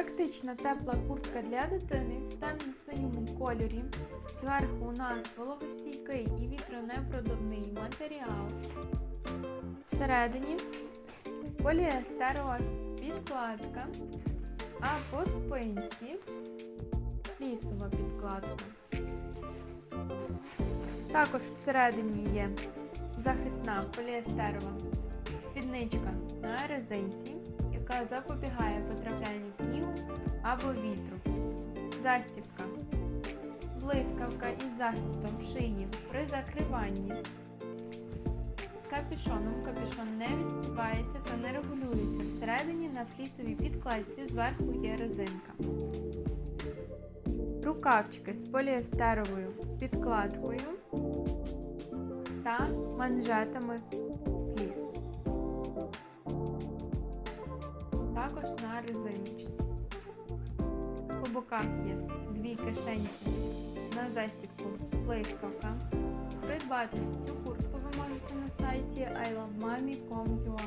Практична тепла куртка для дитини в темно-синьому кольорі. Зверху у нас вологостійкий і вітронепродувний матеріал. Всередині поліестерова підкладка, а по спинці флісова підкладка. Також всередині є захисна поліестерова спідничка на резинці, яка запобігає потраплянню снігу або вітру. Застібка. Блискавка із захистом шиї при закриванні. З капюшоном капюшон не відстібається та не регулюється. Всередині на флісовій підкладці зверху є резинка. Рукавчики з поліестеровою підкладкою та манжетами з. Також на резиночці. По боках є дві кишеньки на застібку блискавка. Придбати цю куртку ви можете на сайті ilovemami.com.ua